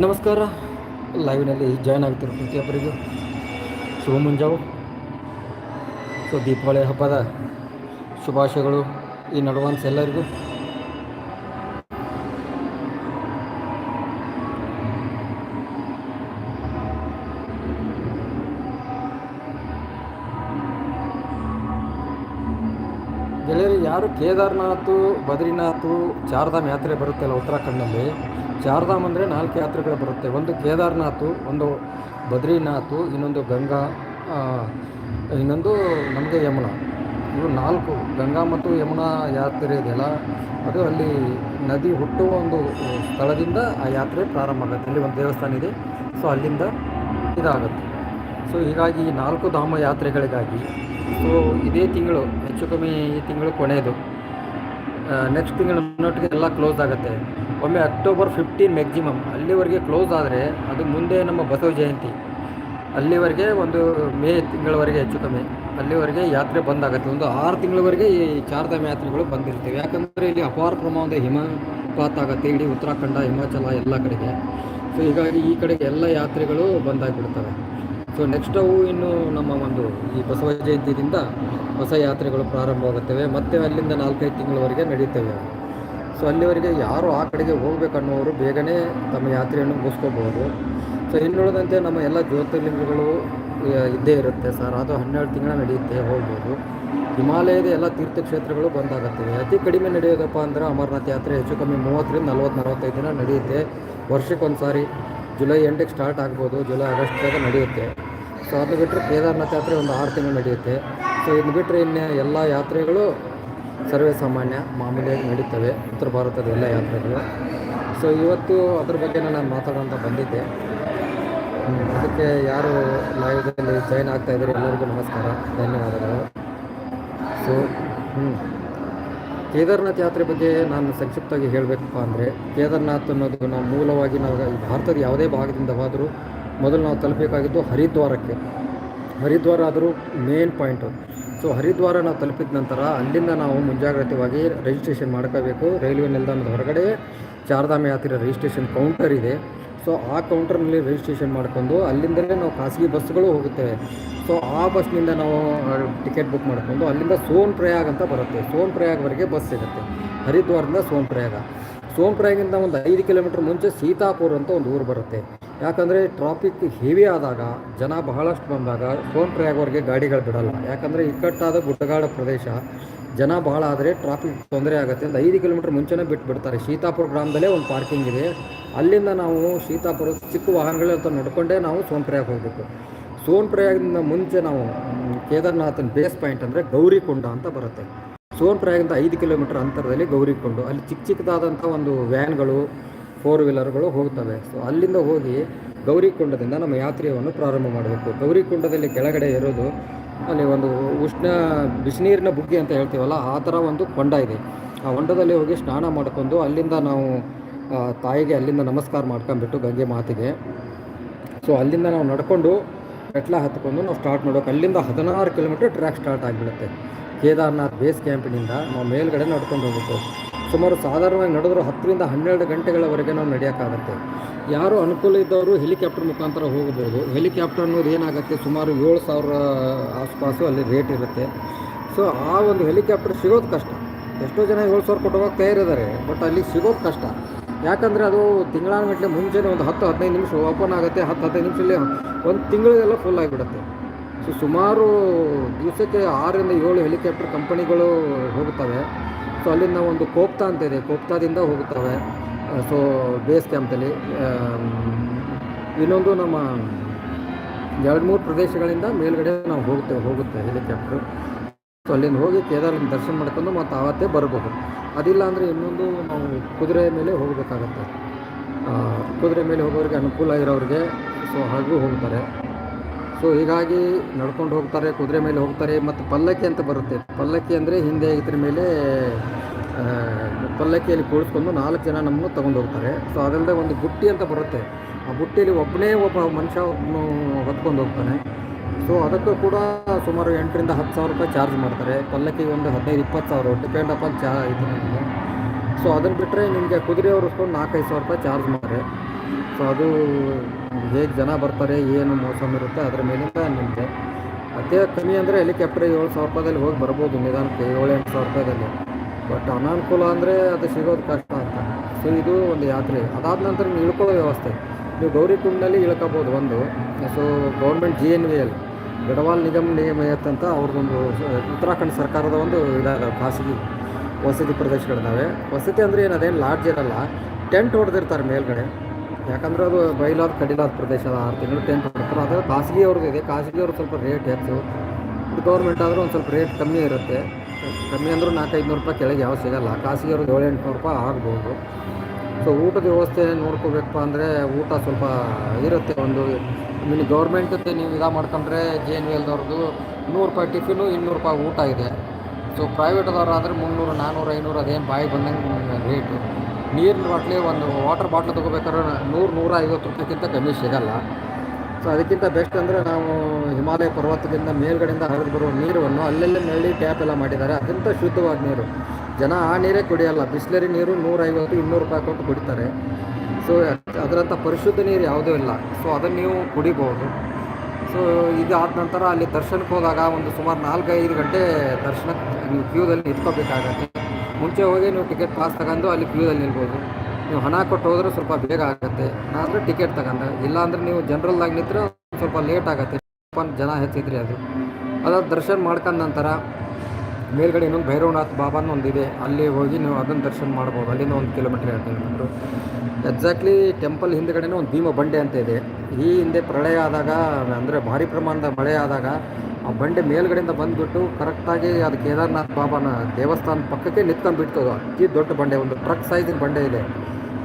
ನಮಸ್ಕಾರ. ಲೈವ್ನಲ್ಲಿ ಜಾಯ್ನ್ ಆಗ್ತಿರೋ ಪ್ರತಿಯೊಬ್ಬರಿಗೂ ಶುಭ ಮುಂಜಾವು. ಸೊ, ದೀಪಾವಳಿ ಹಬ್ಬದ ಶುಭಾಶಯಗಳು ಈ ನಡುವನ್ಸ್ ಎಲ್ಲರಿಗೂ. ಗೆಳೆಯರು, ಯಾರು ಕೇದಾರ್ನಾಥ್, ಬದ್ರಿನಾಥ್, ಚಾರ್ಧಾಮ್ ಯಾತ್ರೆ ಬರುತ್ತಲ್ಲ ಉತ್ತರಾಖಂಡಲ್ಲಿ? ಚಾರ್ಧಾಮ್ ಅಂದರೆ ನಾಲ್ಕು ಯಾತ್ರೆಗಳು ಬರುತ್ತೆ. ಒಂದು ಕೇದಾರ್ನಾಥ್, ಒಂದು ಬದ್ರಿನಾಥು, ಇನ್ನೊಂದು ಗಂಗಾ ಇನ್ನೊಂದು ನಮಗೆ ಯಮುನಾ. ಇವು ನಾಲ್ಕು. ಗಂಗಾ ಮತ್ತು ಯಮುನಾ ಯಾತ್ರೆ ಇದೆಯಲ್ಲ, ಅದು ಅಲ್ಲಿ ನದಿ ಹುಟ್ಟುವ ಒಂದು ಸ್ಥಳದಿಂದ ಆ ಯಾತ್ರೆ ಪ್ರಾರಂಭ ಆಗುತ್ತೆ. ಅಲ್ಲಿ ಒಂದು ದೇವಸ್ಥಾನ ಇದೆ. ಸೊ ಅಲ್ಲಿಂದ ಇದಾಗುತ್ತೆ. ಸೊ ಹೀಗಾಗಿ ನಾಲ್ಕು ಧಾಮ ಯಾತ್ರೆಗಳಿಗಾಗಿ ಸೊ ಇದೇ ತಿಂಗಳು, ಹೆಚ್ಚು ಕಮ್ಮಿ ಈ ತಿಂಗಳು ಕೊನೆಯದು. ನೆಕ್ಸ್ಟ್ ತಿಂಗಳ ಮುನ್ನೊಟ್ಟಿಗೆ ಎಲ್ಲ ಕ್ಲೋಸ್ ಆಗುತ್ತೆ. ಒಮ್ಮೆ ಅಕ್ಟೋಬರ್ ಫಿಫ್ಟೀನ್ ಮ್ಯಾಕ್ಸಿಮಮ್ ಅಲ್ಲಿವರೆಗೆ ಕ್ಲೋಸ್ ಆದರೆ ಅದು ಮುಂದೆ ನಮ್ಮ ಬಸವ ಜಯಂತಿ. ಅಲ್ಲಿವರೆಗೆ ಒಂದು ಮೇ ತಿಂಗಳವರೆಗೆ ಹೆಚ್ಚು ಕಮ್ಮಿ. ಅಲ್ಲಿವರೆಗೆ ಯಾತ್ರೆ ಬಂದಾಗುತ್ತೆ ಒಂದು ಆರು ತಿಂಗಳವರೆಗೆ ಈ ಚಾರ್ಧಾಮ ಯಾತ್ರೆಗಳು ಬಂದಿರ್ತವೆ. ಯಾಕಂದರೆ ಇಲ್ಲಿ ಅಪಾರ ಪ್ರಮಾಣದ ಹಿಮಪಾತ ಆಗುತ್ತೆ. ಇಡೀ ಉತ್ತರಾಖಂಡ, ಹಿಮಾಚಲ ಎಲ್ಲ ಕಡೆಗೆ. ಸೊ ಹೀಗಾಗಿ ಈ ಕಡೆಗೆ ಎಲ್ಲ ಯಾತ್ರೆಗಳು ಬಂದಾಗಿಬಿಡ್ತವೆ ಸೊ ನೆಕ್ಸ್ಟ್ ಅವು ಇನ್ನು ನಮ್ಮ ಒಂದು ಈ ಬಸವ ಜಯಂತಿಯಿಂದ ಹೊಸ ಯಾತ್ರೆಗಳು ಪ್ರಾರಂಭವಾಗುತ್ತವೆ. ಮತ್ತೆ ಅಲ್ಲಿಂದ ನಾಲ್ಕೈದು ತಿಂಗಳವರೆಗೆ ನಡೆಯುತ್ತವೆ ಸೊ ಅಲ್ಲಿವರೆಗೆ ಯಾರು ಆ ಕಡೆಗೆ ಹೋಗ್ಬೇಕನ್ನೋರು ಬೇಗನೆ ತಮ್ಮ ಯಾತ್ರೆಯನ್ನು ಮುಗಿಸ್ಕೋಬಹುದು ಸೊ ಇನ್ನುಳಿದಂತೆ ನಮ್ಮ ಎಲ್ಲ ಜ್ಯೋತಿರ್ಲಿಂಗಗಳು ಇದ್ದೇ ಇರುತ್ತೆ. ಸರ್, ಅದು ಹನ್ನೆರಡು ತಿಂಗಳ ನಡೆಯುತ್ತೆ, ಹೋಗ್ಬೋದು. ಹಿಮಾಲಯದ ಎಲ್ಲ ತೀರ್ಥಕ್ಷೇತ್ರಗಳು ಬಂದಾಗುತ್ತವೆ ಅತಿ ಕಡಿಮೆ ನಡೆಯೋದಪ್ಪ ಅಂದ್ರೆ ಅಮರನಾಥ ಯಾತ್ರೆ ಹೆಚ್ಚು ಕಮ್ಮಿ ಮೂವತ್ತರಿಂದ ನಲ್ವತ್ತು ನಲವತ್ತೈದು ದಿನ ನಡೆಯುತ್ತೆ. ವರ್ಷಕ್ಕೊಂದು ಸಾರಿ ಜುಲೈ ಎಂಟಕ್ಕೆ ಸ್ಟಾರ್ಟ್ ಆಗ್ಬೋದು, ಜುಲೈ ಆಗಸ್ಟ್ದಾಗ ನಡೆಯುತ್ತೆ. ಸೊ ಅದು ಬಿಟ್ಟರೆ ಕೇದಾರನಾಥ ಯಾತ್ರೆ ಒಂದು ಆರು ತಿಂಗಳು ನಡೆಯುತ್ತೆ. ಸೊ ಇದು ಬಿಟ್ಟರೆ ಇನ್ನು ಎಲ್ಲ ಯಾತ್ರೆಗಳು ಸರ್ವೇ ಸಾಮಾನ್ಯ, ಮಾಮೂಲಿಯಾಗಿ ನಡೀತವೆ, ಉತ್ತರ ಭಾರತದ ಎಲ್ಲ ಯಾತ್ರೆಗಳು. ಸೊ ಇವತ್ತು ಅದ್ರ ಬಗ್ಗೆ ನಾನು ಮಾತಾಡೋಂತ ಬಂದಿದ್ದೆ. ಅದಕ್ಕೆ ಯಾರು ಲೈವ್ದಲ್ಲಿ ಜಾಯ್ನ್ ಆಗ್ತಾ ಇದ್ದಾರೆ ಎಲ್ಲರಿಗೂ ನಮಸ್ಕಾರ, ಧನ್ಯವಾದಗಳು. ಸೊ ಹ್ಞೂ ಕೇದಾರ್ನಾಥ್ ಯಾತ್ರೆ ಬಗ್ಗೆ ನಾನು ಸಂಕ್ಷಿಪ್ತವಾಗಿ ಹೇಳಬೇಕಪ್ಪ ಅಂದರೆ, ಕೇದಾರ್ನಾಥ್ ಅನ್ನೋದು ನಾವು ಮೂಲವಾಗಿ ನಾವು ಭಾರತದ ಯಾವುದೇ ಭಾಗದಿಂದ ಹೋದರೂ ಮೊದಲು ನಾವು ತಲುಪಬೇಕಾಗಿದ್ದು ಹರಿದ್ವಾರಕ್ಕೆ. ಹರಿದ್ವಾರ ಆದರೂ ಮೇನ್ ಪಾಯಿಂಟು ಸೊ ಹರಿದ್ವಾರ ನಾವು ತಲುಪಿದ ನಂತರ ಅಲ್ಲಿಂದ ನಾವು ಮುಂಜಾಗ್ರತೆಯಾಗಿ ರಿಜಿಸ್ಟ್ರೇಷನ್ ಮಾಡ್ಕೋಬೇಕು. ರೈಲ್ವೆ ನಿಲ್ದಾಣದ ಹೊರಗಡೆ ಚಾರ್ಧಾಮ ಯಾತ್ರೆ ರಿಜಿಸ್ಟ್ರೇಷನ್ ಕೌಂಟರ್ ಇದೆ. ಸೊ ಆ ಕೌಂಟರ್ನಲ್ಲಿ ರಿಜಿಸ್ಟ್ರೇಷನ್ ಮಾಡ್ಕೊಂಡು ಅಲ್ಲಿಂದಲೇ ನಾವು ಖಾಸಗಿ ಬಸ್ಗಳು ಹೋಗುತ್ತವೆ. ಸೊ ಆ ಬಸ್ನಿಂದ ನಾವು ಟಿಕೆಟ್ ಬುಕ್ ಮಾಡಿಕೊಂಡು ಅಲ್ಲಿಂದ ಸೋನ್ ಪ್ರಯಾಗ್ ಅಂತ ಬರುತ್ತೆ. ಸೋನ್ ಪ್ರಯಾಗ್ವರೆಗೆ ಬಸ್ ಸಿಗುತ್ತೆ. ಹರಿದ್ವಾರದಿಂದ ಸೋನ್ ಪ್ರಯಾಗ ಸೋನ್ ಪ್ರಯಾಗಿಂದ ಒಂದು ಐದು ಕಿಲೋಮೀಟ್ರ್ ಮುಂಚೆ ಸೀತಾಪುರ್ ಅಂತ ಒಂದು ಊರು ಬರುತ್ತೆ. ಯಾಕಂದರೆ ಟ್ರಾಫಿಕ್ ಹೆವಿ ಆದಾಗ, ಜನ ಬಹಳಷ್ಟು ಬಂದಾಗ ಸೋನ್ ಪ್ರಯಾಗ್ವರೆಗೆ ಗಾಡಿಗಳು ಬಿಡಲ್ಲ. ಯಾಕಂದರೆ ಇಕ್ಕಟ್ಟಾದ ಗುಡ್ಡಗಾಡ ಪ್ರದೇಶ, ಜನ ಬಹಳ ಆದರೆ ಟ್ರಾಫಿಕ್ ತೊಂದರೆ ಆಗುತ್ತೆ ಅಂತ ಐದು ಕಿಲೋಮೀಟ್ರ್ ಮುಂಚೆನೇ ಬಿಟ್ಟು ಬಿಡ್ತಾರೆ ಸೀತಾಪುರ ಗ್ರಾಮದಲ್ಲೇ ಒಂದು ಪಾರ್ಕಿಂಗ್ ಇದೆ. ಅಲ್ಲಿಂದ ನಾವು ಸೀತಾಪುರ ಚಿಕ್ಕ ಅಂತ ನಡ್ಕೊಂಡೇ ನಾವು ಸೋನ್ ಪ್ರಯಾಗ್ ಹೋಗಬೇಕು. ಸೋನ್ ಪ್ರಯಾಗದಿಂದ ಮುಂಚೆ ನಾವು ಕೇದಾರನಾಥನ ಬೇಸ್ ಪಾಯಿಂಟ್ ಅಂದರೆ ಗೌರಿಕೊಂಡ ಅಂತ ಬರುತ್ತೆ. ಸೋನ್ ಪ್ರಯಾಗದಿಂದ ಐದು ಕಿಲೋಮೀಟರ್ ಅಂತರದಲ್ಲಿ ಗೌರಿಕೊಂಡು, ಅಲ್ಲಿ ಚಿಕ್ಕ ಚಿಕ್ಕದಾದಂಥ ಒಂದು ವ್ಯಾನ್ಗಳು ಫೋರ್ ವೀಲರ್ಗಳು ಹೋಗ್ತವೆ. ಸೊ ಅಲ್ಲಿಂದ ಹೋಗಿ ಗೌರಿಕೊಂಡದಿಂದ ನಮ್ಮ ಯಾತ್ರೆಯನ್ನು ಪ್ರಾರಂಭ ಮಾಡಬೇಕು. ಗೌರಿಕೊಂಡದಲ್ಲಿ ಕೆಳಗಡೆ ಇರೋದು, ಅಲ್ಲಿ ಒಂದು ಉಷ್ಣ, ಬಿಸಿನೀರಿನ ಬುಗ್ಗೆ ಅಂತ ಹೇಳ್ತೀವಲ್ಲ, ಆ ಥರ ಒಂದು ಹೊಂಡ ಇದೆ. ಆ ಹೊಂಡದಲ್ಲಿ ಹೋಗಿ ಸ್ನಾನ ಮಾಡ್ಕೊಂಡು ಅಲ್ಲಿಂದ ನಾವು ತಾಯಿಗೆ ಅಲ್ಲಿಂದ ನಮಸ್ಕಾರ ಮಾಡ್ಕೊಂಬಿಟ್ಟು ಗಂಗೆ ಮಾತಿಗೆ. ಸೊ ಅಲ್ಲಿಂದ ನಾವು ನಡ್ಕೊಂಡು ಮೆಟ್ಲ ಹತ್ಕೊಂಡು ನಾವು ಸ್ಟಾರ್ಟ್ ಮಾಡೋಕೆ ಅಲ್ಲಿಂದ ಹದಿನಾರು ಕಿಲೋಮೀಟರ್ ಟ್ರ್ಯಾಕ್ ಸ್ಟಾರ್ಟ್ ಆಗಿಬಿಡುತ್ತೆ. ಕೇದಾರ್ನಾಥ್ ಬೇಸ್ ಕ್ಯಾಂಪಿನಿಂದ ನಾವು ಮೇಲ್ಗಡೆ ನಡ್ಕೊಂಡು ಹೋಗ್ಬೇಕು. ಸುಮಾರು ಸಾಧಾರಣವಾಗಿ ನಡೆದ್ರು ಹತ್ತರಿಂದ ಹನ್ನೆರಡು ಗಂಟೆಗಳವರೆಗೆ ನಾವು ನಡೆಯೋಕ್ಕಾಗತ್ತೆ. ಯಾರು ಅನುಕೂಲ ಇದ್ದವರು ಹೆಲಿಕಾಪ್ಟರ್ ಮುಖಾಂತರ ಹೋಗ್ಬೋದು. ಹೆಲಿಕಾಪ್ಟರ್ ಅನ್ನೋದು ಏನಾಗುತ್ತೆ? ಸುಮಾರು ಏಳು ಸಾವಿರ ಆಸ್ಪಾಸು ಅಲ್ಲಿ ರೇಟ್ ಇರುತ್ತೆ. ಸೊ ಆ ಒಂದು ಹೆಲಿಕಾಪ್ಟರ್ ಸಿಗೋದು ಕಷ್ಟ. ಎಷ್ಟೋ ಜನ ಏಳು ಸಾವಿರ ಕೊಟ್ಟು ತಯಾರಿದ್ದಾರೆ. ಬಟ್ ಅಲ್ಲಿ ಸಿಗೋದು ಕಷ್ಟ. ಯಾಕಂದರೆ ಅದು ತಿಂಗಳಾನುಗಟ್ಟಲೆ ಮುಂಚೆನೇ ಒಂದು ಹತ್ತು, ಹದಿನೈದು ನಿಮಿಷ ಓಪನ್ ಆಗುತ್ತೆ, ಹತ್ತು, ಹದಿನೈದು ನಿಮಿಷದಲ್ಲಿ ಒಂದು ತಿಂಗಳಿಗೆಲ್ಲ ಫುಲ್ ಆಗಿಬಿಡುತ್ತೆ. ಸೊ ಸುಮಾರು ದಿವಸಕ್ಕೆ ಆರರಿಂದ ಏಳು ಹೆಲಿಕಾಪ್ಟರ್ ಕಂಪನಿಗಳು ಹೋಗುತ್ತವೆ. ಸೊ ಅಲ್ಲಿಂದ ಒಂದು ಕೋಪ್ತಾ ಅಂತ ಇದೆ. ಕೋಪ್ತಾದಿಂದ ಹೋಗುತ್ತವೆ. ಸೊ ಬೇಸ್ ಕ್ಯಾಂಪಲ್ಲಿ ಇನ್ನೊಂದು ನಮ್ಮ ಎರಡು ಮೂರು ಪ್ರದೇಶಗಳಿಂದ ಮೇಲ್ಗಡೆ ನಾವು ಹೋಗ್ತೇವೆ ಹೋಗುತ್ತೆ ಹೆಲಿಕಾಪ್ಟ್ರು ಸೊ ಅಲ್ಲಿಂದ ಹೋಗಿ ಕೇದಾರನ ದರ್ಶನ ಮಾಡ್ಕೊಂಡು ಮತ್ತು ಆವತ್ತೇ ಬರಬಹುದು. ಅದಿಲ್ಲ ಅಂದರೆ ಇನ್ನೊಂದು ನಾವು ಕುದುರೆ ಮೇಲೆ ಹೋಗಬೇಕಾಗತ್ತೆ. ಕುದುರೆ ಮೇಲೆ ಹೋಗೋರಿಗೆ ಅನುಕೂಲ ಇರೋರಿಗೆ ಸೊ ಹಾಗೂ ಹೋಗ್ತಾರೆ. ಸೊ ಹೀಗಾಗಿ ನಡ್ಕೊಂಡು ಹೋಗ್ತಾರೆ, ಕುದುರೆ ಮೇಲೆ ಹೋಗ್ತಾರೆ, ಮತ್ತು ಪಲ್ಲಕ್ಕಿ ಅಂತ ಬರುತ್ತೆ. ಪಲ್ಲಕ್ಕಿ ಅಂದರೆ ಹಿಂದೆ ಇದ್ರ ಮೇಲೆ ಪಲ್ಲಕ್ಕಿಯಲ್ಲಿ ಕೂಡಿಸ್ಕೊಂಡು ನಾಲ್ಕು ಜನ ನಮ್ಮನ್ನು ತೊಗೊಂಡು ಹೋಗ್ತಾರೆ. ಸೊ ಅದಲ್ಲದೆ ಒಂದು ಬುಟ್ಟಿ ಅಂತ ಬರುತ್ತೆ. ಆ ಬುಟ್ಟಿಯಲ್ಲಿ ಒಬ್ಬನೇ ಒಬ್ಬ ಮನುಷ್ಯ ಹೊತ್ಕೊಂಡು ಹೋಗ್ತಾನೆ. ಸೊ ಅದಕ್ಕೂ ಕೂಡ ಸುಮಾರು ಎಂಟರಿಂದ ಹತ್ತು ಸಾವಿರ ರೂಪಾಯಿ ಚಾರ್ಜ್ ಮಾಡ್ತಾರೆ. ಪಲ್ಲಕ್ಕಿಗೆ ಒಂದು ಹದಿನೈದು, ಇಪ್ಪತ್ತು ಸಾವಿರ ಡಿಪೆಂಡ್ ಅಪಾನ್ ಚಾ ಇದು ಸೊ ಅದನ್ನು ಬಿಟ್ಟರೆ ನಿಮಗೆ ಕುದುರೆ ಓಡಿಸ್ಕೊಂಡು ನಾಲ್ಕೈದು ಸಾವಿರ ರೂಪಾಯಿ ಚಾರ್ಜ್ ಮಾಡ್ತಾರೆ. ಸೊ ಸೊ ಅದು ಹೇಗೆ ಜನ ಬರ್ತಾರೆ, ಏನು ಮೋಸಮ್ ಇರುತ್ತೆ ಅದರ ಮೇಲಿಂದ ನಿಮಗೆ. ಅದೇ ಕಮ್ಮಿ ಅಂದರೆ ಹೆಲಿಕಾಪ್ಟರ್ ಏಳು ಸಾವಿರ ರೂಪಾಯಿದಲ್ಲಿ ಹೋಗಿ ಬರ್ಬೋದು, ನಿಧಾನಕ್ಕೆ ಏಳು, ಎಂಟು ಸಾವಿರ ರೂಪಾಯಿದಲ್ಲಿ. ಬಟ್ ಅನಾನುಕೂಲ ಅಂದರೆ ಅದು ಸಿಗೋದು ಕಷ್ಟ ಅಂತ. ಸೊ ಇದು ಒಂದು ಯಾತ್ರೆ. ಅದಾದ ನಂತರ ನೀವು ಇಳ್ಕೊಳ್ಳೋ ವ್ಯವಸ್ಥೆ. ನೀವು ಗೌರಿಕುಂಡಲ್ಲಿ ಇಳ್ಕೋಬೋದು ಒಂದು. So government G N V L Garhwal ನಿಗಮ ನಿಯಮ ಅಂತ ಅವ್ರದ್ದೊಂದು ಉತ್ತರಾಖಂಡ್ ಸರ್ಕಾರದ ಒಂದು ಇದಾದ ಖಾಸಗಿ ವಸತಿ ಪ್ರದೇಶಗಳಿದ್ದಾವೆ ವಸತಿ ಅಂದರೆ ಏನು, ಅದೇನು ಲಾಡ್ಜ್ ಇರಲ್ಲ. ಟೆಂಟ್ ಹೊಡೆದಿರ್ತಾರೆ ಮೇಲ್ಗಡೆ. ಯಾಕಂದ್ರೆ ಅದು ಬಯಲಾದ ಕಡಿಲಾದ ಪ್ರದೇಶ ಅದ. ಆರು ತಿಂಗಳು ಟೆಂಟ್ ಹೊಡ್ತಾರೆ. ಅದು ಖಾಸಗಿ ಅವ್ರದ್ದು ಇದೆ. ಖಾಸಗಿ ಅವ್ರು ಸ್ವಲ್ಪ ರೇಟ್ ಹೆಚ್ಚು. ಗೌರ್ಮೆಂಟ್ ಆದರೂ ಒಂದು ಸ್ವಲ್ಪ ರೇಟ್ ಕಮ್ಮಿ ಇರುತ್ತೆ. ಕಮ್ಮಿ ಅಂದರೂ ನಾಲ್ಕೈದು ನೂರು ರೂಪಾಯಿ ಕೆಳಗೆ ಯಾವ ಸಿಗಲ್ಲ. ಖಾಸಗಿ ಅವ್ರದ್ದು ಏಳು ಎಂಟುನೂರು ರೂಪಾಯಿ ಆಗ್ಬೋದು. ಸೊ ಊಟದ ವ್ಯವಸ್ಥೆ ನೋಡ್ಕೋಬೇಕಪ್ಪ ಅಂದರೆ ಊಟ ಸ್ವಲ್ಪ ಇರುತ್ತೆ ಒಂದು ನಿಮಗೆ ಗೌರ್ಮೆಂಟದ್ದು ನೀವು ಇದು ಮಾಡ್ಕೊಂಡ್ರೆ ಜೆ ಎನ್ ವಿ ಎಲ್ದವ್ರದ್ದು ನೂರು ರೂಪಾಯಿ ಟಿಫಿನು, ಇನ್ನೂರು ರೂಪಾಯಿ ಊಟ ಇದೆ. ಸೊ ಪ್ರೈವೇಟ್ದವ್ರು ಆದರೆ ಮುನ್ನೂರು ನಾನ್ನೂರು ಐನೂರು ಅದೇನು ಬಾಯಿ ಬಂದಂಗೆ ರೇಟು ನೀರಿನ ಬಾಟ್ಲಿ ಒಂದು ವಾಟರ್ ಬಾಟ್ಲ್ ತೊಗೋಬೇಕಾದ್ರೆ ನೂರು, ನೂರ ಐವತ್ತು ರೂಪಾಯಿಗಿಂತ ಕಮ್ಮಿ ಸಿಗಲ್ಲ. ಸೊ ಅದಕ್ಕಿಂತ ಬೆಸ್ಟ್ ಅಂದರೆ ನಾವು ಹಿಮಾಲಯ ಪರ್ವತದಿಂದ ಮೇಲ್ಗಡೆಯಿಂದ ಹರಿದು ಬರುವ ನೀರನ್ನು ಅಲ್ಲೆಲ್ಲೇ ನಳ್ಳಿ ಟ್ಯಾಪ್ ಎಲ್ಲ ಮಾಡಿದ್ದಾರೆ. ಅತ್ಯಂತ ಶುದ್ಧವಾದ ನೀರು. ಜನ ಆ ನೀರೇ ಕುಡಿಯೋಲ್ಲ. ಬಿಸ್ಲರಿ ನೀರು ನೂರೈವತ್ತು, ಇನ್ನೂರು ರೂಪಾಯಿ ಕೊಟ್ಟು ಕುಡಿತಾರೆ. ಸೊ ಅದರಂಥ ಪರಿಶುದ್ಧ ನೀರು ಯಾವುದೂ ಇಲ್ಲ. ಸೊ ಅದನ್ನು ನೀವು ಕುಡಿಬೋದು. ಸೊ ಇದಾದ ನಂತರ ಅಲ್ಲಿ ದರ್ಶನಕ್ಕೆ ಹೋದಾಗ ಒಂದು ಸುಮಾರು ನಾಲ್ಕೈದು ಗಂಟೆ ದರ್ಶನ ನೀವು ಕ್ಯೂದಲ್ಲಿ ನಿಂತ್ಕೋಬೇಕಾಗತ್ತೆ. ಮುಂಚೆ ಹೋಗಿ ನೀವು ಟಿಕೆಟ್ ಪಾಸ್ ತಗೊಂಡು ಅಲ್ಲಿ ಕ್ಯೂದಲ್ಲಿ ನಿಲ್ಬೋದು. ನೀವು ಹಣ ಕೊಟ್ಟು ಹೋದ್ರೆ ಸ್ವಲ್ಪ ಬೇಗ ಆಗುತ್ತೆ. ಆದರೆ ಟಿಕೆಟ್ ತಗೊಂಡು, ಇಲ್ಲಾಂದರೆ ನೀವು ಜನರಲ್ದಾಗಿ ನಿಂತರೆ ಸ್ವಲ್ಪ ಲೇಟ್ ಆಗುತ್ತೆ. ಜನ ಹೆಚ್ಚಿದ್ರಿ ಅದು. ಅದಾದ ದರ್ಶನ ಮಾಡ್ಕೊಂಡ ನಂತರ ಮೇಲ್ಗಡೆ ಇನ್ನೊಂದು ಭೈರವನಾಥ್ ಬಾಬಾನ ಒಂದಿದೆ. ಅಲ್ಲಿ ಹೋಗಿ ನೀವು ಅದನ್ನು ದರ್ಶನ ಮಾಡ್ಬೋದು. ಅಲ್ಲಿಂದ ಒಂದು ಕಿಲೋಮೀಟ್ರ್ ಎರಡು ಕಿಲೋಮೀಟ್ರು ಎಕ್ಸಾಕ್ಟ್ಲಿ ಟೆಂಪಲ್ ಹಿಂದ್ಗಡೆನೇ ಒಂದು ಭೀಮ ಬಂಡೆ ಅಂತ ಇದೆ. ಈ ಹಿಂದೆ ಪ್ರಳಯ ಆದಾಗ, ಅಂದರೆ ಭಾರಿ ಪ್ರಮಾಣದ ಮಳೆ ಆದಾಗ, ಆ ಬಂಡೆ ಮೇಲ್ಗಡೆಯಿಂದ ಬಂದುಬಿಟ್ಟು ಕರೆಕ್ಟಾಗಿ ಅದು ಕೇದಾರ್ನಾಥ್ ಬಾಬಾನ ದೇವಸ್ಥಾನ ಪಕ್ಕಕ್ಕೆ ಅದು ಅತಿ ದೊಡ್ಡ ಬಂಡೆ, ಒಂದು ಟ್ರಕ್ ಸೈಜಿನ ಬಂಡೆ ಇದೆ.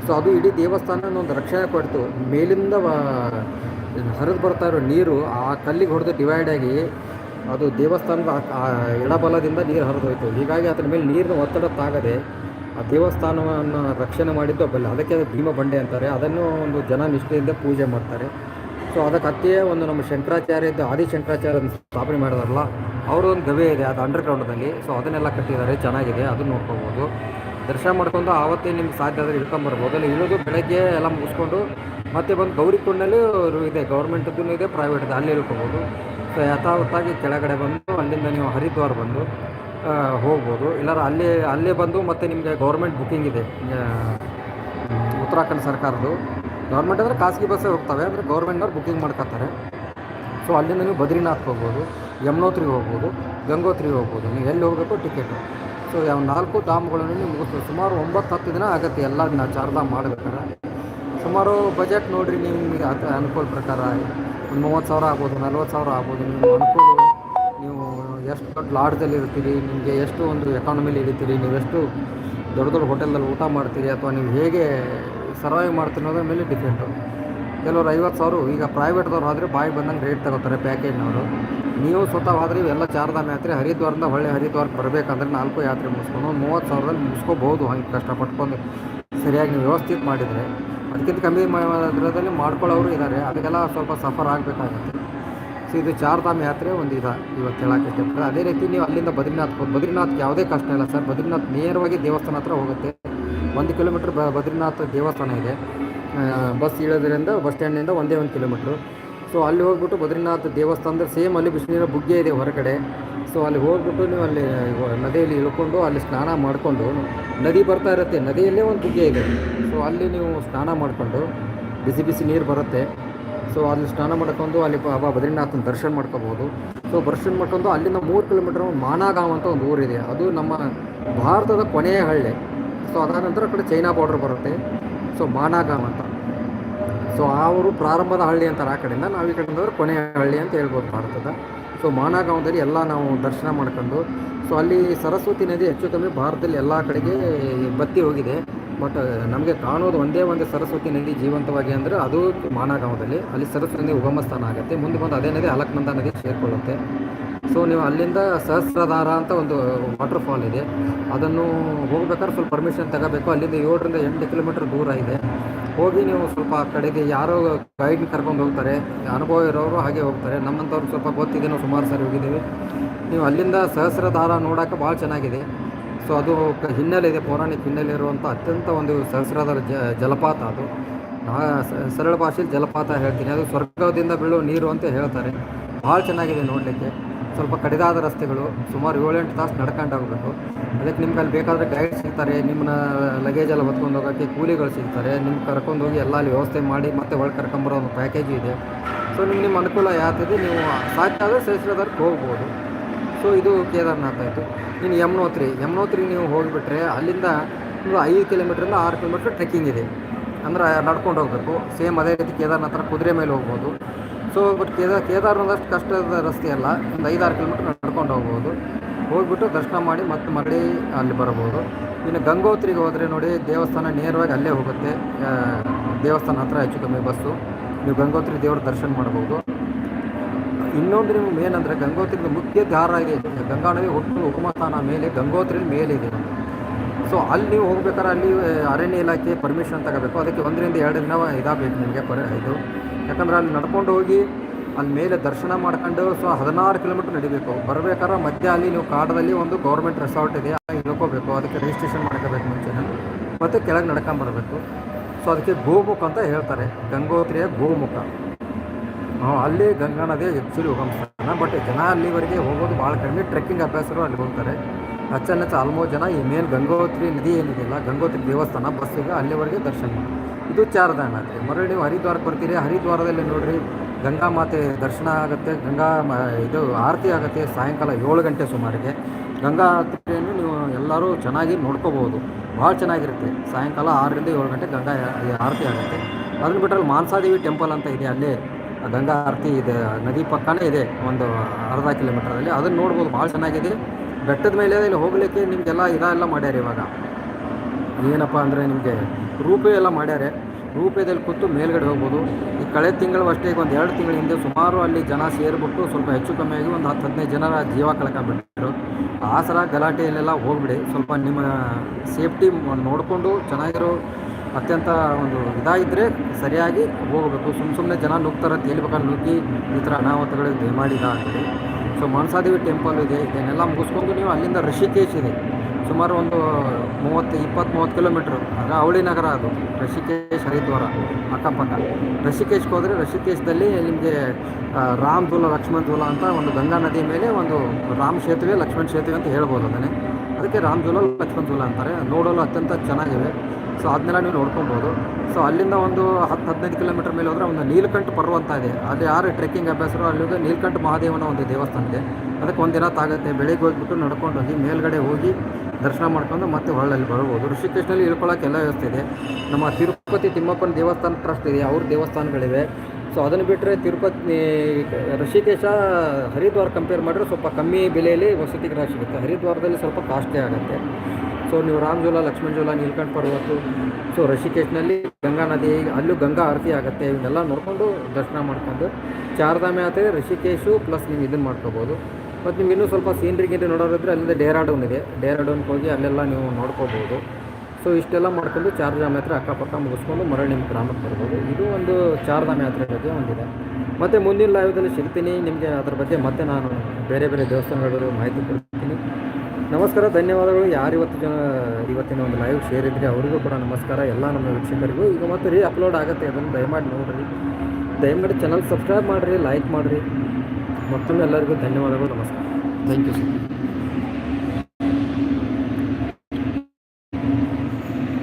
ಸೊ ಅದು ಇಡೀ ದೇವಸ್ಥಾನ ಒಂದು ರಕ್ಷಣೆ ಕೊಡ್ತು. ಮೇಲಿಂದ ಹರಿದು ಬರ್ತಾ ಇರೋ ನೀರು ಆ ಕಲ್ಲಿಗೆ ಹೊಡೆದು ಡಿವೈಡ್ ಆಗಿ ಅದು ದೇವಸ್ಥಾನದ ಎಡಬಲದಿಂದ ನೀರು ಹರಿದೋಯ್ತು. ಹೀಗಾಗಿ ಅದರ ಮೇಲೆ ನೀರಿನ ಒತ್ತಡ ತಾಗದೆ ಆ ದೇವಸ್ಥಾನವನ್ನು ರಕ್ಷಣೆ ಮಾಡಿದ್ದು ಬಲ್ಲ ಅದಕ್ಕೆ ಅದು ಭೀಮ ಬಂಡೆ ಅಂತಾರೆ. ಅದನ್ನು ಒಂದು ಜನ ನಿಷ್ಠೆಯಿಂದ ಪೂಜೆ ಮಾಡ್ತಾರೆ. ಸೊ ಅದಕ್ಕೆ ಅತ್ತೆಯೇ ಒಂದು ನಮ್ಮ ಶಂಕರಾಚಾರ್ಯದ್ದು ಆದಿ ಶಂಕರಾಚಾರ್ಯ ಸ್ಥಾಪನೆ ಮಾಡಿದಾರಲ್ಲ ಒಂದು ಗವೆ ಇದೆ, ಅದು ಅಂಡರ್ಗ್ರೌಂಡ್ನಲ್ಲಿ ಸೊ ಅದನ್ನೆಲ್ಲ ಕಟ್ಟಿದ್ದಾರೆ. ಚೆನ್ನಾಗಿದೆ. ಅದನ್ನು ನೋಡ್ಕೋಬೋದು. ದರ್ಶನ ಮಾಡ್ಕೊಂಡು ಆವತ್ತೇ ನಿಮ್ಗೆ ಸಾಧ್ಯ ಆದರೆ ಇಳ್ಕೊಂಬರ್ಬೋದು ಅಲ್ಲಿ ಇಳಿದು ಬೆಳಗ್ಗೆ ಎಲ್ಲ ಮುಗಿಸ್ಕೊಂಡು ಮತ್ತೆ ಬಂದು ಗೌರಿಕೊಂಡಲ್ಲಿ ಇದೆ ಗೌರ್ಮೆಂಟದ್ದು ಇದೆ ಪ್ರೈವೇಟ್ ಇದೆ, ಅಲ್ಲಿ ಇಳ್ಕೊಬೋದು. ಸೊ ಯಥಾವತ್ತಾಗಿ ಕೆಳಗಡೆ ಬಂದು, ಅಲ್ಲಿಂದ ನೀವು ಹರಿದ್ವಾರ ಬಂದು ಹೋಗ್ಬೋದು. ಇಲ್ಲಾರ ಅಲ್ಲೇ ಅಲ್ಲೇ ಬಂದು ಮತ್ತೆ ನಿಮಗೆ ಗೌರ್ಮೆಂಟ್ ಬುಕ್ಕಿಂಗ್ ಇದೆ. ಉತ್ತರಾಖಂಡ್ ಸರ್ಕಾರದ್ದು. ಗೌರ್ಮೆಂಟ್ ಅಂದರೆ ಖಾಸಗಿ ಬಸ್ಸೇ ಹೋಗ್ತವೆ, ಅಂದರೆ ಗೌರ್ಮೆಂಟ್ನವ್ರು ಬುಕ್ಕಿಂಗ್ ಮಾಡ್ಕೊತಾರೆ. ಸೊ ಅಲ್ಲಿಂದ ನೀವು ಬದ್ರಿನಾಥ್ಗೆ ಹೋಗ್ಬೋದು ಯಮುನೋತ್ರಿಗೆ ಹೋಗ್ಬೋದು ಗಂಗೋತ್ರಿಗೆ ಹೋಗ್ಬೋದು. ನೀವು ಎಲ್ಲಿ ಹೋಗಬೇಕು ಟಿಕೆಟು ಸೊ ಯಾವ ನಾಲ್ಕು ಧಾಮಗಳನ್ನು ನೀವು ಮುಗಿಸ್ಬೋದು. ಸುಮಾರು ಒಂಬತ್ತು, ಹತ್ತು ದಿನ ಆಗುತ್ತೆ ಎಲ್ಲ ದಿನ ಚಾರ್ಧಾಮ್ ಮಾಡಬೇಕಾದ್ರೆ. ಸುಮಾರು ಬಜೆಟ್ ನೋಡಿರಿ ನಿಮಗೆ ಅನುಕೂಲ ಪ್ರಕಾರ. ಒಂದು ಮೂವತ್ತು ಸಾವಿರ ಆಗ್ಬೋದು, ನಲ್ವತ್ತು ಸಾವಿರ ಆಗ್ಬೋದು ನಿಮ್ಮ ಅನುಕೂಲ ನೀವು ಎಷ್ಟು ದೊಡ್ಡ ಲಾಡ್ಜಲ್ಲಿ ಇರ್ತೀರಿ, ನಿಮಗೆ ಎಷ್ಟು ಒಂದು ಎಕಾನಮಿಲಿ ಇರ್ತೀರಿ, ನೀವು ಎಷ್ಟು ದೊಡ್ಡ ದೊಡ್ಡ ಹೋಟೆಲ್ದಲ್ಲಿ ಊಟ ಮಾಡ್ತೀರಿ ಅಥವಾ ನೀವು ಹೇಗೆ ಸರ್ವೈವ್ ಮಾಡ್ತೀರಿ ಅನ್ನೋದ್ರ ಮೇಲೆ ಡಿಪೆಂಡು ಕೆಲವರು ಐವತ್ತು ಸಾವಿರ, ಈಗ ಪ್ರೈವೇಟ್ದವ್ರು ಆದರೆ ಬಾಯಿ ಬಂದಂಗೆ ರೇಟ್ ತಗೋತಾರೆ ಪ್ಯಾಕೇಜ್ನವರು ನೀವು ಸ್ವತಃ ಆದರೆ ಇವೆಲ್ಲ ಚಾರ್ಧಾಮ ಯಾತ್ರೆ ಹರಿದ್ವಾರದಿಂದ ಹೊಳ್ಳೆ ಹರಿದ್ವಾರಕ್ಕೆ ಬರಬೇಕಂದ್ರೆ ನಾಲ್ಕು ಯಾತ್ರೆ ಮುಗಿಸ್ಕೊಂಡು ಮೂವತ್ತು ಸಾವಿರದಲ್ಲಿ ಮುಗಿಸ್ಕೋಬೋದು ಹಂಗೆ ಕಷ್ಟಪಟ್ಕೊಂಡು ಸರಿಯಾಗಿ ನೀವು ವ್ಯವಸ್ಥಿತ ಮಾಡಿದರೆ. ಅದಕ್ಕಿಂತ ಕಮ್ಮಿ ಅದರಲ್ಲಿ ಮಾಡ್ಕೊಳ್ಳೋರು ಇದ್ದಾರೆ ಅದಕ್ಕೆಲ್ಲ ಸ್ವಲ್ಪ ಸಫರ್ ಆಗಬೇಕಾಗುತ್ತೆ. ಸೊ, ಇದು ಚಾರ್ಧಾಮ ಯಾತ್ರೆ ಒಂದು ಇದು ಇವತ್ತು ಹೇಳಕ್ಕೆ ಇಷ್ಟಪಡ್ತಾರೆ ಅದೇ ರೀತಿ ನೀವು ಅಲ್ಲಿಂದ ಬದ್ರಿನಾಥ್ ಬದ್ರಿನಾಥ್ಗೆ ಯಾವುದೇ ಕಷ್ಟ ಇಲ್ಲ ಸರ್. ಬದ್ರಿನಾಥ್ ನೇರವಾಗಿ ದೇವಸ್ಥಾನ ಹತ್ರ ಹೋಗುತ್ತೆ. ಒಂದು ಕಿಲೋಮೀಟ್ರ್ ಬದ್ರಿನಾಥ್ ದೇವಸ್ಥಾನ ಇದೆ. ಬಸ್ ಇಳೋದ್ರಿಂದ ಬಸ್ ಸ್ಟ್ಯಾಂಡಿಂದ ಒಂದೇ ಒಂದು ಕಿಲೋಮೀಟ್ರು. ಸೊ ಅಲ್ಲಿ ಹೋಗ್ಬಿಟ್ಟು ಬದ್ರಿನಾಥ್ ದೇವಸ್ಥಾನದ ಸೇಮ್ ಅಲ್ಲಿ ಬಿಸಿನೀರ ಬುಗ್ಗೆ ಇದೆ ಹೊರಗಡೆ. ಸೊ ಅಲ್ಲಿ ಹೋಗ್ಬಿಟ್ಟು ನೀವು ಅಲ್ಲಿ ನದಿಯಲ್ಲಿ ಇಳ್ಕೊಂಡು ಅಲ್ಲಿ ಸ್ನಾನ ಮಾಡಿಕೊಂಡು ನದಿ ಬರ್ತಾ ಇರುತ್ತೆ. ನದಿಯಲ್ಲೇ ಒಂದು ಬುಗ್ಗೆ ಇದೆ. ಸೊ ಅಲ್ಲಿ ನೀವು ಸ್ನಾನ ಮಾಡಿಕೊಂಡು ಬಿಸಿ ಬಿಸಿ ನೀರು ಬರುತ್ತೆ. ಸೊ ಅಲ್ಲಿ ಸ್ನಾನ ಮಾಡ್ಕೊಂಡು ಅಲ್ಲಿ ಬಾಬಾ ಬದ್ರಿನಾಥನ ದರ್ಶನ ಮಾಡ್ಕೋಬೋದು. ಸೊ ದರ್ಶನ ಮಾಡ್ಕೊಂಡು ಅಲ್ಲಿಂದ ಮೂರು ಕಿಲೋಮೀಟರ್ ಮಾನಾಗಾಂವ್ ಅಂತ ಒಂದು ಊರಿದೆ. ಅದು ನಮ್ಮ ಭಾರತದ ಕೊನೆಯ ಹಳ್ಳಿ. ಸೊ ಅದಾದ ನಂತರ ಕಡೆ ಚೈನಾ ಬಾರ್ಡ್ರ್ ಬರುತ್ತೆ. ಸೊ ಮಾನಾಗಾಂವ್ ಅಂತ. ಸೊ ಅವರು ಪ್ರಾರಂಭದ ಹಳ್ಳಿ ಅಂತಾರೆ ಆ ಕಡೆಯಿಂದ. ನಾವು ಈ ಕಡೆಯಿಂದ ಕೊನೆಯ ಹಳ್ಳಿ ಅಂತ ಹೇಳ್ಬೋದು ಭಾರತದ. ಸೊ ಮಾನಗಾಂವದಲ್ಲಿ ಎಲ್ಲ ನಾವು ದರ್ಶನ ಮಾಡ್ಕೊಂಡು ಸೊ ಅಲ್ಲಿ ಸರಸ್ವತಿ ನದಿ ಹೆಚ್ಚು ಕಮ್ಮಿ ಭಾರತದಲ್ಲಿ ಎಲ್ಲ ಕಡೆಗೆ ಬತ್ತಿ ಹೋಗಿದೆ. ಬಟ್ ನಮಗೆ ಕಾಣೋದು ಒಂದೇ ಒಂದು ಸರಸ್ವತಿ ನದಿ ಜೀವಂತವಾಗಿ ಅಂದರೆ ಅದು ಮಾನಗಾಂವದಲ್ಲಿ. ಅಲ್ಲಿ ಸರಸ್ವತಿ ನದಿ ಉಗಮ ಸ್ಥಾನ ಆಗುತ್ತೆ. ಮುಂದೆ ಬಂದು ಅದೇ ನದಿ ಅಲಕ್ನಂದ ನದಿ ಸೇರಿಕೊಳ್ಳುತ್ತೆ. ಸೊ ನೀವು ಅಲ್ಲಿಂದ ಸಹಸ್ರಧಾರ ಅಂತ ಒಂದು ವಾಟರ್ ಫಾಲ್ ಇದೆ. ಅದನ್ನು ಹೋಗ್ಬೇಕಾದ್ರೆ ಸ್ವಲ್ಪ ಪರ್ಮಿಷನ್ ತಗೋಬೇಕು. ಅಲ್ಲಿಂದ ಏಳರಿಂದ ಎಂಟು ಕಿಲೋಮೀಟರ್ ದೂರ ಇದೆ. ಹೋಗಿ ನೀವು ಸ್ವಲ್ಪ ಕಡೆಗೆ ಯಾರೋ ಗೈಡ್ ಕರ್ಕೊಂಡು ಹೋಗ್ತಾರೆ, ಅನುಭವ ಇರೋರು ಹಾಗೆ ಹೋಗ್ತಾರೆ. ನಮ್ಮಂಥವ್ರು ಸ್ವಲ್ಪ ಗೊತ್ತಿದೆ, ನಾವು ಸುಮಾರು ಸಾರಿ ಹೋಗಿದ್ದೀವಿ. ನೀವು ಅಲ್ಲಿಂದ ಸಹಸ್ರಧಾರ ನೋಡೋಕೆ ಭಾಳ ಚೆನ್ನಾಗಿದೆ. ಸೊ ಅದು ಹಿನ್ನೆಲೆ ಇದೆ ಪೌರಾಣಿಕ ಹಿನ್ನೆಲೆ ಇರುವಂಥ ಅತ್ಯಂತ ಒಂದು ಸಹಸ್ರಧಾರ ಜಲಪಾತ ಅದು. ನಾ ಸರಳ ಭಾಷೆಯಲ್ಲಿ ಜಲಪಾತ ಹೇಳ್ತೀನಿ. ಅದು ಸ್ವರ್ಗದಿಂದ ಬೀಳುವ ನೀರು ಅಂತ ಹೇಳ್ತಾರೆ. ಭಾಳ ಚೆನ್ನಾಗಿದೆ ನೋಡಲಿಕ್ಕೆ. ಸ್ವಲ್ಪ ಕಡಿದಾದ ರಸ್ತೆಗಳು ಸುಮಾರು ಏಳೆಂಟು ತಾಸು ನಡ್ಕೊಂಡು ಹೋಗಬೇಕು ಅದಕ್ಕೆ ನಿಮ್ಗೆ ಅಲ್ಲಿ ಬೇಕಾದರೆ ಗೈಡ್ ಸಿಗ್ತಾರೆ, ನಿಮ್ಮನ್ನ ಲಗೇಜ್ ಎಲ್ಲ ಹೊತ್ಕೊಂಡು ಹೋಗೋಕ್ಕೆ ಕೂಲಿಗಳು ಸಿಗ್ತಾರೆ. ನಿಮ್ಗೆ ಕರ್ಕೊಂಡು ಹೋಗಿ ಎಲ್ಲ ಅಲ್ಲಿ ವ್ಯವಸ್ಥೆ ಮಾಡಿ ಮತ್ತೆ ಒಳಗೆ ಕರ್ಕೊಂಬರೋ ಒಂದು ಪ್ಯಾಕೇಜ್ ಇದೆ. ಸೊ ನಿಮ್ಗೆ ನಿಮ್ಮ ಅನುಕೂಲ ಯಾವ್ದಿದೆ ನೀವು ಸಾಧ್ಯ ಆದರೆ ಸಹಸ್ರದರ್ಗೆ ಹೋಗ್ಬೋದು. ಸೊ ಇದು ಕೇದಾರ್ನಾಥ್ ಆಯಿತು. ಇನ್ನು ಯಮುನೋತ್ರಿ ಯಮುನೋತ್ರಿ ನೀವು ಹೋಗಿಬಿಟ್ರೆ ಅಲ್ಲಿಂದ ಒಂದು ಐದು ಕಿಲೋಮೀಟ್ರಿಂದ ಆರು ಕಿಲೋಮೀಟ್ರ್ ಟ್ರೆಕ್ಕಿಂಗ್ ಇದೆ. ಅಂದ್ರೆ ನಡ್ಕೊಂಡು ಹೋಗಬೇಕು. ಸೇಮ್ ಅದೇ ರೀತಿ ಕೇದಾರ್ನಾಥ್ ಕುದುರೆ ಮೇಲೆ ಹೋಗ್ಬೋದು. ಸೊ ಬಟ್ ಕೇದಾರ್ ಕೇದಾರ್ನಾಥಷ್ಟು ಕಷ್ಟದ ರಸ್ತೆ ಅಲ್ಲ. ಒಂದು ಐದಾರು ಕಿಲೋಮೀಟ್ರ್ ನಡ್ಕೊಂಡು ಹೋಗ್ಬೋದು. ಹೋಗ್ಬಿಟ್ಟು ದರ್ಶನ ಮಾಡಿ ಮತ್ತೆ ಮರಳಿ ಅಲ್ಲಿ ಬರ್ಬೋದು ಇನ್ನು ಗಂಗೋತ್ರಿಗೆ ಹೋದರೆ ನೋಡಿ, ದೇವಸ್ಥಾನ ನೇರವಾಗಿ ಅಲ್ಲೇ ಹೋಗುತ್ತೆ. ದೇವಸ್ಥಾನ ಹತ್ರ ಹೆಚ್ಚು ಕಮ್ಮಿ ಬಸ್ಸು. ನೀವು ಗಂಗೋತ್ರಿ ದೇವ್ರ ದರ್ಶನ ಮಾಡ್ಬೋದು ಇನ್ನೊಂದು ನಿಮ್ಗೆ ಮೇನ್ ಅಂದರೆ ಗಂಗೋತ್ರಿದ ಮುಖ್ಯ ದಾರ ಇದೆ. ಗಂಗಾ ನದಿ ಒಟ್ಟು ಉಪಮಸ್ಥಾನ ಮೇಲೆ, ಗಂಗೋತ್ರಿ ಇದೆ ಸೊ ಅಲ್ಲಿ ನೀವು ಹೋಗ್ಬೇಕಾದ್ರೆ ಅಲ್ಲಿ ಅರಣ್ಯ ಇಲಾಖೆ ಪರ್ಮಿಷನ್ ತಗೋಬೇಕು. ಅದಕ್ಕೆ ಒಂದರಿಂದ ಎರಡು ದಿನ ಇದಾಗಬೇಕು ನಿಮಗೆ ಪರ ಇದು. ಯಾಕಂದ್ರೆ ಅಲ್ಲಿ ನಡ್ಕೊಂಡು ಹೋಗಿ ಅಲ್ಲಿ ಮೇಲೆ ದರ್ಶನ ಮಾಡ್ಕೊಂಡು ಸೊ ಹದಿನಾರು ಕಿಲೋಮೀಟ್ರ್ ನಡಿಬೇಕು. ಬರಬೇಕಾದ್ರೆ ಮಧ್ಯ ಅಲ್ಲಿ ನೀವು ಕಾಡದಲ್ಲಿ ಒಂದು ಗೌರ್ಮೆಂಟ್ ರೆಸಾರ್ಟ್ ಇದೆ, ಅಲ್ಲಿ ಇಳ್ಕೋಬೇಕು. ಅದಕ್ಕೆ ರಿಜಿಸ್ಟ್ರೇಷನ್ ಮಾಡ್ಕೋಬೇಕು ಮುಂಚೆನೇ ಮತ್ತು ಕೆಳಗೆ ನಡ್ಕೊಂಬರ್ಬೇಕು ಸೊ ಅದಕ್ಕೆ ಗೋಮುಖ ಅಂತ ಹೇಳ್ತಾರೆ. ಗಂಗೋತ್ರಿಯ ಗೋಮುಖ. ನಾವು ಅಲ್ಲಿ ಗಂಗಾ ನದಿ ಎಕ್ಚುಲಿ ಉಗಮಸ್ಥಾನ ಬಟ್ ಜನ ಅಲ್ಲಿವರೆಗೆ ಹೋಗೋದು ಭಾಳ ಕಡಿಮೆ. ಟ್ರೆಕ್ಕಿಂಗ್ ಅಭ್ಯಾಸರು ಅಲ್ಲಿ ಹೋಗ್ತಾರೆ. ಹೆಚ್ಚೆಚ್ಚ ಆಲ್ಮೋಸ್ಟ್ ಜನ ಈ ಮೇನ್ ಗಂಗೋತ್ರಿ ನದಿ ಏನಿದೆಯಲ್ಲ ಗಂಗೋತ್ರಿ ದೇವಸ್ಥಾನ ಬಸ್ಸಿಗೆ ಅಲ್ಲಿವರೆಗೆ ದರ್ಶನ ಇದು ಚಾರಧಾಮ ಆಗುತ್ತೆ ಮರಳಿ ನೀವು ಹರಿದ್ವಾರಕ್ಕೆ ಬರ್ತೀರಿ ಹರಿದ್ವಾರದಲ್ಲಿ ನೋಡಿರಿ ಗಂಗಾ ಮಾತೆ ದರ್ಶನ ಆಗುತ್ತೆ, ಗಂಗಾ ಇದು ಆರತಿ ಆಗುತ್ತೆ ಸಾಯಂಕಾಲ ಏಳು ಗಂಟೆ ಸುಮಾರಿಗೆ. ಗಂಗಾ ಆರತಿಯನ್ನು ನೀವು ಎಲ್ಲರೂ ಚೆನ್ನಾಗಿ ನೋಡ್ಕೋಬೋದು ಭಾಳ ಚೆನ್ನಾಗಿರುತ್ತೆ. ಸಾಯಂಕಾಲ ಆರರಿಂದ ಏಳು ಗಂಟೆ ಗಂಗಾ ಆರತಿ ಆಗುತ್ತೆ. ಅದನ್ನು ಬಿಟ್ಟರೆ ಮಾನಸಾದೇವಿ ಟೆಂಪಲ್ ಅಂತ ಇದೆ ಅಲ್ಲೇ. ಗಂಗಾ ಆರತಿ ಇದೆ ನದಿ ಪಕ್ಕನೇ ಇದೆ ಒಂದು ಅರ್ಧ ಕಿಲೋಮೀಟರಲ್ಲಿ ಅದನ್ನು ನೋಡ್ಬೋದು, ಭಾಳ ಚೆನ್ನಾಗಿದೆ. ಬೆಟ್ಟದ ಮೇಲೆ ಇಲ್ಲಿ ಹೋಗಲಿಕ್ಕೆ ನಿಮಗೆಲ್ಲ ಇದೆಲ್ಲ ಮಾಡ್ಯಾರ ಇವಾಗ. ಏನಪ್ಪ ಅಂದರೆ ನಿಮಗೆ ರೂಪೇ ಎಲ್ಲ ಮಾಡ್ಯಾರೆ. ರೂಪೇದಲ್ಲಿ ಕೂತು ಮೇಲ್ಗಡೆ ಹೋಗ್ಬೋದು. ಈ ಕಳೆದ ತಿಂಗಳು ಅಷ್ಟೇ, ಈಗ ಒಂದು ಎರಡು ತಿಂಗಳ ಹಿಂದೆ ಸುಮಾರು ಅಲ್ಲಿ ಜನ ಸೇರಿಬಿಟ್ಟು ಸ್ವಲ್ಪ ಹೆಚ್ಚು ಕಮ್ಮಿಯಾಗಿ ಒಂದು ಹತ್ತು, ಹದಿನೈದು ಜನರ ಜೀವ ಕಳ್ಕೊಂಡ್ಬಿಟ್ರು ಆ ಸಲ ಗಲಾಟೆಯಲ್ಲೆಲ್ಲ ಹೋಗ್ಬಿಡಿ. ಸ್ವಲ್ಪ ನಿಮ್ಮ ಸೇಫ್ಟಿ ನೋಡಿಕೊಂಡು ಚೆನ್ನಾಗಿರೋ ಅತ್ಯಂತ ಒಂದು ಇದಾಗಿದ್ದರೆ ಸರಿಯಾಗಿ ಹೋಗಬೇಕು. ಸುಮ್ಮ ಸುಮ್ಮನೆ ಜನ ನುಗ್ತಾರೆ ತೇಲಿಬೇಕಾದ್ರೆ ನುಗ್ಗಿ ಈ ಥರ ಅನಾಹುತಗಳಿಗೆ ದಯಮಾಡಿ ಇದಾಗಲಿ ಸೊ ಮಾನ್ಸಾದೇವಿ ಟೆಂಪಲ್ ಇದೆ, ಇದನ್ನೆಲ್ಲ ಮುಗಿಸ್ಕೊಂಡು ನೀವು ಅಲ್ಲಿಂದ ಋಷಿಕೇಶ್ ಇದೆ. ಸುಮಾರು ಒಂದು ಮೂವತ್ತು ಇಪ್ಪತ್ತು ಮೂವತ್ತು ಕಿಲೋಮೀಟ್ರ್. ಆಗ ಅವಳಿ ನಗರ ಅದು ಋಷಿಕೇಶ್ ಹರಿದ್ವಾರ, ಅಕ್ಕಪಕ್ಕ. ಋಷಿಕೇಶ್ಗೆ ಹೋದರೆ ಋಷಿಕೇಶದಲ್ಲಿ ನಿಮಗೆ ರಾಮ್ ಧೂಲ, ಲಕ್ಷ್ಮಣ್ ಧೂಲ ಅಂತ ಒಂದು ಗಂಗಾ ನದಿ ಮೇಲೆ ಒಂದು ರಾಮ್ ಸೇತುವೆ, ಲಕ್ಷ್ಮಣ್ ಸೇತುವೆ ಅಂತ ಹೇಳ್ಬೋದು ಅದನ್ನೇ. ಅದಕ್ಕೆ ರಾಮ್ ಧೂಲ, ಲಕ್ಷ್ಮಣ್ ಧೂಲ ಅಂತಾರೆ. ನೋಡಲು ಅತ್ಯಂತ ಚೆನ್ನಾಗಿವೆ. ಸೊ ಅದನ್ನೆಲ್ಲ ನೀವು ನೋಡ್ಕೊಬೋದು. ಸೊ ಅಲ್ಲಿಂದ ಒಂದು ಹತ್ತು ಹದಿನೈದು ಕಿಲೋಮೀಟರ್ ಮೇಲೆ ಹೋದರೆ ಒಂದು ನೀಲಕಂಠ ಪರ್ವ ಅಂತ ಇದೆ. ಅಲ್ಲಿ ಯಾರು ಟ್ರೆಕ್ಕಿಂಗ್ ಅಭ್ಯಾಸರು ಅಲ್ಲಿಗೆ ನೀಲಕಂಠ ಮಹಾದೇವನ ಒಂದು ದೇವಸ್ಥಾನ ಇದೆ ಅದಕ್ಕೆ ಒಂದಿನ ತಾಗುತ್ತೆ. ಬೆಳಿಗ್ಗೆ ಹೋಗಿಬಿಟ್ಟು ನಡ್ಕೊಂಡು ಹೋಗಿ ಮೇಲ್ಗಡೆ ಹೋಗಿ ದರ್ಶನ ಮಾಡ್ಕೊಂಡು ಮತ್ತೆ ಹೊಳ್ಳಲ್ಲಿ ಬರ್ಬೋದು ಋಷಿಕೇಶ್ನಲ್ಲಿ ಇಳ್ಕೊಳ್ಳೋಕೆ ಎಲ್ಲ ವ್ಯವಸ್ಥೆ ಇದೆ. ನಮ್ಮ ತಿರುಪತಿ ತಿಮ್ಮಪ್ಪನ ದೇವಸ್ಥಾನ ಟ್ರಸ್ಟ್ ಇದೆ. ಅವ್ರ ದೇವಸ್ಥಾನಗಳಿವೆ. ಸೊ ಅದನ್ನು ಬಿಟ್ಟರೆ ತಿರುಪತಿ ಋಷಿಕೇಶ ಹರಿದ್ವಾರ ಕಂಪೇರ್ ಮಾಡಿದ್ರೆ ಸ್ವಲ್ಪ ಕಮ್ಮಿ ಬೆಲೆಯಲ್ಲಿ ವಸತಿ ಗೃಹ ಸಿಗುತ್ತೆ. ಹರಿದ್ವಾರದಲ್ಲಿ ಸ್ವಲ್ಪ ಕಾಸ್ಟ್ಲಿ ಆಗುತ್ತೆ. ಸೊ ನೀವು ರಾಮಜೋಲ ಲಕ್ಷ್ಮಣಜೋಲ ನೀಲ್ಕಂಠ ಪರ್ವತ ಸೊ ಋಷಿಕೇಶ್ನಲ್ಲಿ ಗಂಗಾ ನದಿ, ಅಲ್ಲೂ ಗಂಗಾ ಆರತಿ ಆಗುತ್ತೆ, ಇವನ್ನೆಲ್ಲ ನೋಡಿಕೊಂಡು ದರ್ಶನ ಮಾಡ್ಕೊಂಡು ಚಾರ್ಧಾಮ ಯಾತ್ರೆ ಋಷಿಕೇಶು ಪ್ಲಸ್ ನೀವು ಇದನ್ನು ಮಾಡ್ಕೋಬೋದು. ಮತ್ತು ನಿಮ್ಗೆ ಇನ್ನೂ ಸ್ವಲ್ಪ ಸೀನ್ರಿ ಗೀನ್ರಿ ನೋಡೋರಿದ್ರೆ ಅಲ್ಲಿಂದ ಡೇರಾಡೂನ್ ಇದೆ. ಡೇರಾಡೂನ್ಗೆ ಹೋಗಿ ಅಲ್ಲೆಲ್ಲ ನೀವು ನೋಡ್ಕೋಬೋದು. ಸೊ ಇಷ್ಟೆಲ್ಲ ಮಾಡ್ಕೊಂಡು ಚಾರ್ಧಾಮ ಯಾತ್ರೆ ಅಕ್ಕಪಕ್ಕ ಮುಗಿಸ್ಕೊಂಡು ಮರಳಿ ನಿಮ್ಮ ಗ್ರಾಮಕ್ಕೆ ಬರ್ಬೋದು. ಇದು ಒಂದು ಚಾರ್ಧಾಮ ಯಾತ್ರೆ ಬಗ್ಗೆ ಒಂದಿದೆ. ಮತ್ತು ಮುಂದಿನ ಲೈವ್ದಲ್ಲಿ ಸಿಗ್ತೀನಿ. ನಿಮಗೆ ಅದ್ರ ಬಗ್ಗೆ ಮತ್ತೆ ನಾನು ಬೇರೆ ಬೇರೆ ದೇವಸ್ಥಾನಗಳು ಮಾಹಿತಿ ಕೊಡ್ತೀನಿ. ನಮಸ್ಕಾರ, ಧನ್ಯವಾದಗಳು. ಯಾರು ಇವತ್ತು ಜನ ಇವತ್ತಿನ ಒಂದು ಲೈವ್ ಶೇರ್ ಇದ್ದರೆ ಅವರಿಗೂ ಕೂಡ ನಮಸ್ಕಾರ. ಎಲ್ಲ ನಮ್ಮ ವೀಕ್ಷಕರಿಗೂ. ಈಗ ಮತ್ತೆ ರೀ ಅಪ್ಲೋಡ್ ಆಗುತ್ತೆ, ಅದನ್ನು ದಯಮಾಡಿ ನೋಡಿರಿ. ದಯಮಾಡಿ ಚಾನಲ್ ಸಬ್ಸ್ಕ್ರೈಬ್ ಮಾಡಿರಿ ಲೈಕ್ ಮಾಡಿರಿ. ಮತ್ತೊಮ್ಮೆ ಎಲ್ಲರಿಗೂ ಧನ್ಯವಾದಗಳು, ನಮಸ್ಕಾರ. Thank you sir